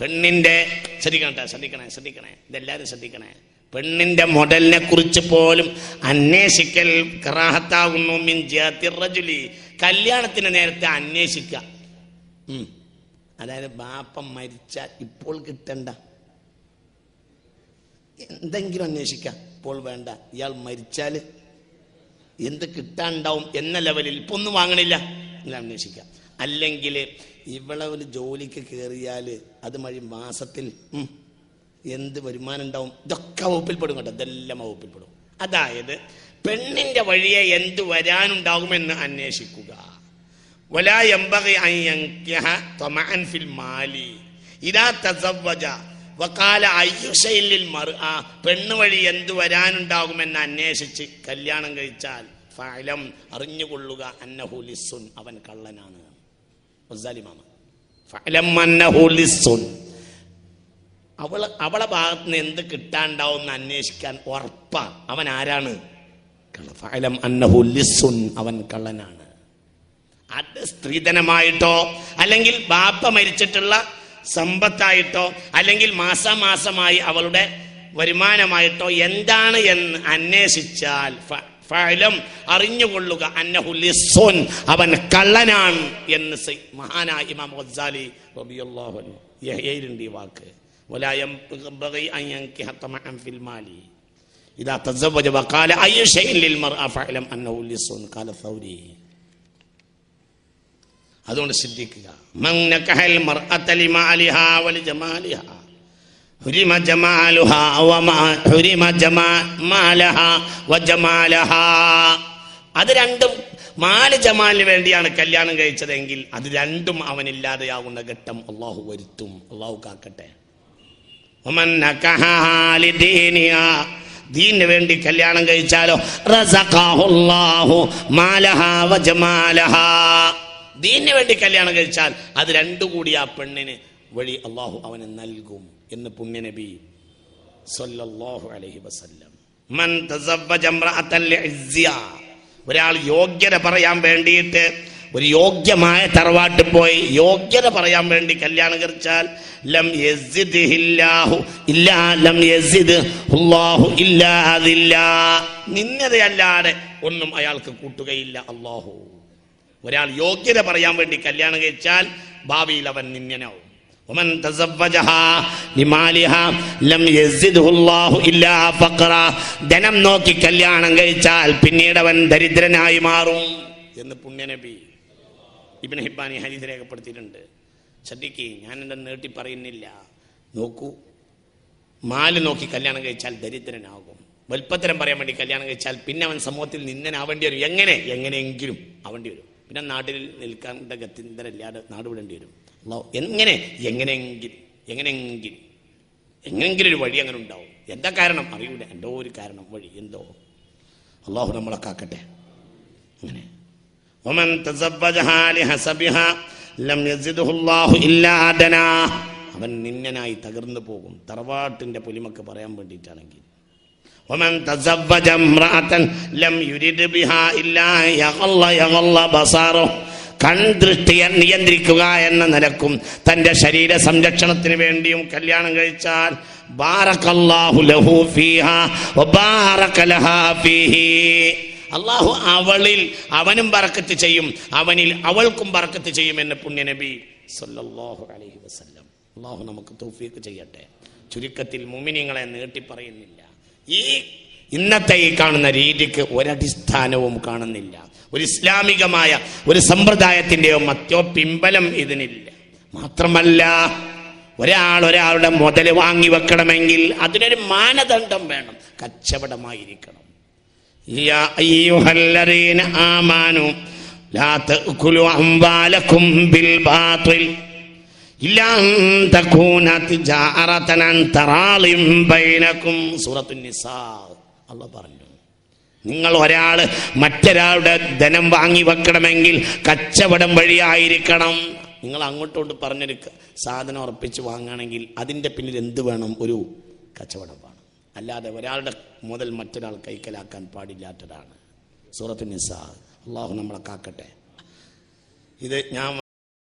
പെണ്ണിന്റെ ശ്രദ്ധിക്കണം ട്ടാ, ശ്രദ്ധിക്കണേ ശ്രദ്ധിക്കണേ. ഇതെല്ലാരും ശ്രദ്ധിക്കണേ. പെണ്ണിന്റെ മോഡലിനെ കുറിച്ച് പോലും അന്വേഷിക്കൽ കറാഹത്താകുന്നു മിൻ കല്യാണത്തിന് നേരത്തെ അന്വേഷിക്കുക. അതായത് ബാപ്പ മരിച്ച ഇപ്പോൾ കിട്ടണ്ട. എന്തെങ്കിലും അന്വേഷിക്കാം. ഇപ്പോൾ വേണ്ട. ഇയാൾ മരിച്ചാൽ എന്ത് കിട്ടാണ്ടാവും എന്ന ലെവലിൽ ഇപ്പൊ ഒന്നും വാങ്ങണില്ല. അന്വേഷിക്കാം. അല്ലെങ്കിൽ ഇവിടെ ഒരു ജോലിക്ക് കയറിയാൽ അത് വഴി മാസത്തിൽ. എന്ത് വരുമാനം ഉണ്ടാവും? ഇതൊക്കെ വകുപ്പിൽപ്പെടും കേട്ടോ. ഇതെല്ലാം വകുപ്പിൽപ്പെടും. അതായത് പെണ്ണിന്റെ വഴിയെ എന്ത് വരാനുണ്ടാകുമെന്ന് അന്വേഷിക്കുക. പെണ്ണ് വഴി എന്ത് വരാനുണ്ടാകുമെന്ന് അന്വേഷിച്ച് കല്യാണം കഴിച്ചാൽ ഫലം അറിഞ്ഞുകൊള്ളുക അന്നഹുലിസുൻ അവൻ കള്ളനാണ്. ലിസ്സുൻ. അവൾ അവളെ ഭാഗത്ത് നിന്ന് എന്ത് കിട്ടാണ്ടാവും എന്ന് അന്വേഷിക്കാൻ ഉറപ്പാ അവൻ ആരാണ്? ഫലം അന്നഹു അവൻ കള്ളനാണ്. അത് സ്ത്രീധനമായിട്ടോ അല്ലെങ്കിൽ ബാപ്പ മരിച്ചിട്ടുള്ള സമ്പത്തായിട്ടോ അല്ലെങ്കിൽ മാസാമാസമായി അവളുടെ വരുമാനമായിട്ടോ എന്താണ് എന്ന് അന്വേഷിച്ചാൽ ഫലം അറിഞ്ഞുകൊള്ളുക അന്നഹു ലിസ്സുൻ അവൻ കള്ളനാണ് എന്ന് സൈ- മഹാനായ ഇമാം ഗസാലി റളിയല്ലാഹു അൻഹു യഹ്യയിലുണ്ട് ഈ വാക്ക് ولا ينبغي أن ينكح طمعا في المال إذا تزوج وقال أي شيء للمرأة فاعلم أنه لص قال الثوري അതുകൊണ്ട് ശ്രദ്ധിക്കുക അത് രണ്ടും മാൽ ജമാലിന് വേണ്ടിയാണ് കല്യാണം കഴിച്ചതെങ്കിൽ അത് രണ്ടും അവനില്ലാതെയാവുന്ന ഘട്ടം അള്ളാഹു വരുത്തും. അള്ളാഹു കാക്കട്ടെ. ദീനു വേണ്ടി കല്യാണം കഴിച്ചാലോ? ദീനു വേണ്ടി കല്യാണം കഴിച്ചാൽ അത് രണ്ടു കൂടി ആ പെണ്ണിന് വഴി അള്ളാഹു അവന് നൽകും. എന്ന് പുണ്യനബി സൊല്ലാഹു അലൈഹി വസല്ലം. ഒരാൾ യോഗ്യത പറയാൻ വേണ്ടിയിട്ട് ഒരു യോഗ്യമായ തറവാട്ട് പോയി യോഗ്യത പറയാൻ വേണ്ടി കല്യാണം കഴിച്ചാൽ ലം ഇല്ലാ ലം നിന്നതയല്ലാതെ ഒന്നും അയാൾക്ക് കൂട്ടുകയില്ല അല്ലാഹു. ഒരാൾ യോഗ്യത പറയാൻ വേണ്ടി കല്യാണം കഴിച്ചാൽ ഭാവിയിൽ അവൻ നിന്യനാവും ومن تزوجها لمالها لم يزده الله إلا فقرا ധനം നോക്കി കല്യാണം കഴിച്ചാൽ പിന്നീട് അവൻ ദരിദ്രനായി മാറും എന്ന് പുണ്യനബി ഇബിൻ ഹിബാനി ഹരീത് രേഖപ്പെടുത്തിയിട്ടുണ്ട് ശ്രദ്ധിക്ക് ഞാൻ എൻ്റെ നീട്ടി പറയുന്നില്ല നോക്കൂ മാല് നോക്കി കല്യാണം കഴിച്ചാൽ ദരിദ്രനാകും വൽപ്പത്തരം പറയാൻ വേണ്ടി കല്യാണം കഴിച്ചാൽ പിന്നെ അവൻ സമൂഹത്തിൽ നിന്നനാവേണ്ടി വരും എങ്ങനെ എങ്ങനെയെങ്കിലും ആവേണ്ടി വരും പിന്നെ നാട്ടിൽ നിൽക്കേണ്ട ഗത്യന്തരല്ലാതെ നാട് വിടേണ്ടി വരും അള്ളാഹു എങ്ങനെ എങ്ങനെയെങ്കിലും എങ്ങനെയെങ്കിലും എങ്ങനെങ്കിലും ഒരു വഴി അങ്ങനെ ഉണ്ടാവും എന്താ കാരണം അറിയൂല എന്തോ ഒരു കാരണം വഴി എന്തോ അള്ളാഹു നമ്മളെ കാക്കട്ടെ അങ്ങനെ ومن تزوجها لحسبها لم يزده الله إلا أدنى അവൻ നിന്നനായി തകർന്നു പോകും തറവാട്ടിന്റെ പൊലിമക്ക് പറയാൻ വേണ്ടിയിട്ടാണെങ്കിൽ ومن تزوج امرأة لم يرد بها إلا يغض يغض بصره കൺദൃഷ്ടിയെ നിയന്ത്രിക്കുക എന്ന നിലക്കും തന്റെ ശരീര സംരക്ഷണത്തിന് വേണ്ടിയും കല്യാണം കഴിച്ചാൽ ലഹു ഫീഹ ഫീഹി. അള്ളാഹു അവളിൽ അവനും ബറക്കത്ത് ചെയ്യും അവനിൽ അവൾക്കും ബറക്കത്ത് ചെയ്യും എന്ന് പുണ്യനബി സല്ലല്ലാഹു അലൈഹി വസല്ലം. അള്ളാഹു നമുക്ക് തൗഫീഖ് ചെയ്യട്ടെ. ചുരുക്കത്തിൽ മുമിനിങ്ങളെ നീട്ടി പറയുന്നില്ല. ഈ ഇന്നത്തെ ഈ കാണുന്ന രീതിക്ക് ഒരടിസ്ഥാനവും കാണുന്നില്ല. ഒരു ഇസ്ലാമികമായ ഒരു സമ്പ്രദായത്തിന്റെയോ മറ്റോ പിമ്പലം ഇതിനില്ല. മാത്രമല്ല ഒരാൾ ഒരാളുടെ മുതൽ വാങ്ങി വെക്കണമെങ്കിൽ അതിനൊരു മാനദണ്ഡം വേണം. കച്ചവടമായിരിക്കണം. يا അല്ല പറഞ്ഞു. നിങ്ങൾ ഒരാൾ മറ്റൊരാളുടെ ധനം വാങ്ങി വെക്കണമെങ്കിൽ കച്ചവടം വഴിയായിരിക്കണം. നിങ്ങൾ അങ്ങോട്ടോട്ട് പറഞ്ഞൊരു സാധനം ഉറപ്പിച്ച് വാങ്ങുകയാണെങ്കിൽ അതിന്റെ പിന്നിൽ എന്ത് വേണം? ഒരു കച്ചവടം വേണം. അല്ലാതെ ഒരാളുടെ മുതൽ മറ്റൊരാൾ കൈക്കലാക്കാൻ പാടില്ലാത്തതാണ്. സൂറത്ത് നിസ. അള്ളാഹു നമ്മളെ കാക്കട്ടെ. ഇത് ഞാൻ